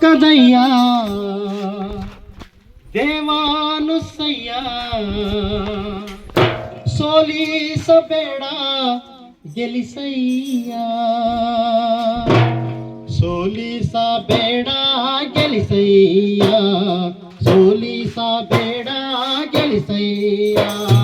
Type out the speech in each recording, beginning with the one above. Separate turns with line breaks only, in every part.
ಕದಯ್ಯ ದೇವಾನುಸಯ್ಯ ಸೋಲಿಸಬೇಡ ಗೆಲಿಸಯ್ಯ. ಸೋಲಿಸಬೇಡ గెలిసయ్యా. సోలీసా బేడా గెలిసయ్యా.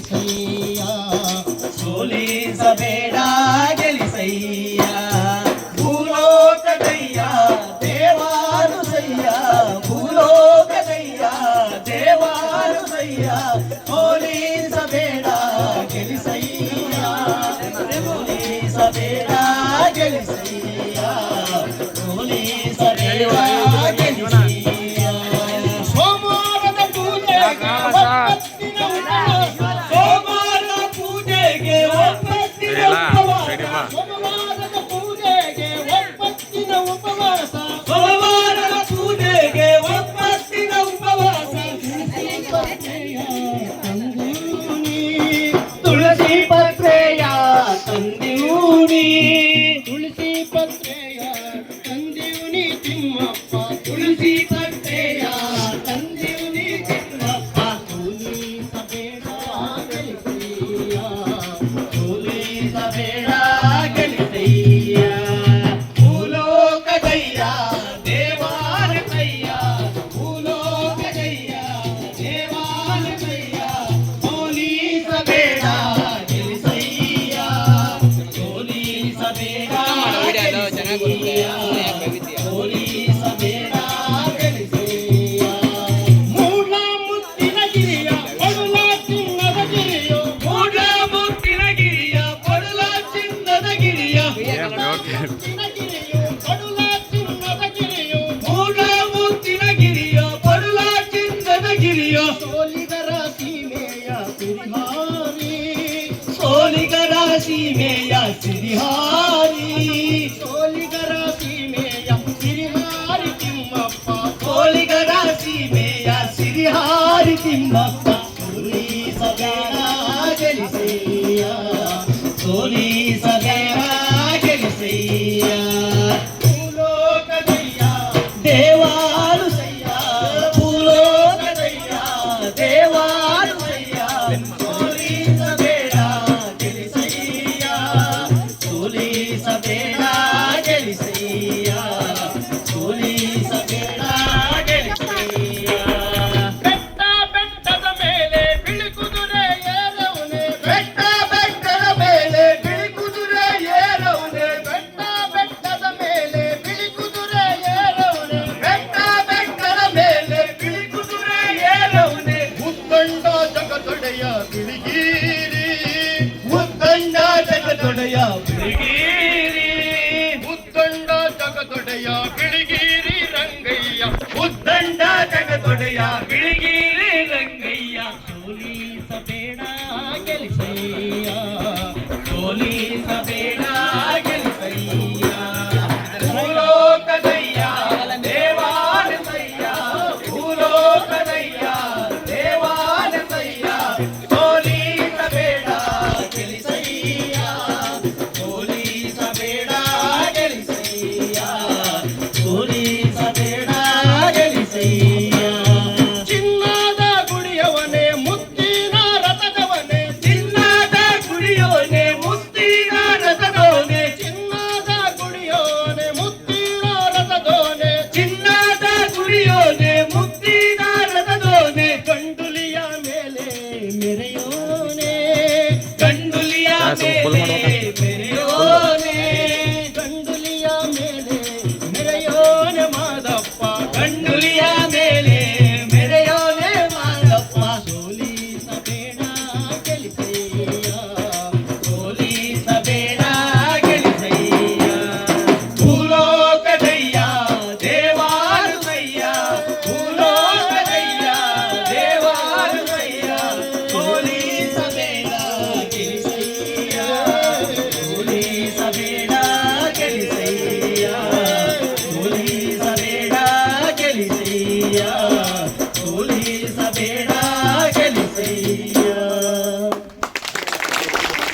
Thank you.
ಸೀಮೆಯ ಸಿರಿಹಾರಿ
ಸೋಲಿಗರ ಸೀಮೆಯ ಸಿರಿಹಾರಿ ತಿಮ್ಮಪ್ಪ
ಸೋಲಿಗರ ಸೀಮೆಯ ಸಿರಿಹಾರಿ ತಿಮ್ಮಪ್ಪ ಸೋಲಿ ಸದಾ ಚಲಿಸೇಯ Solih
Yeah.
ah lo da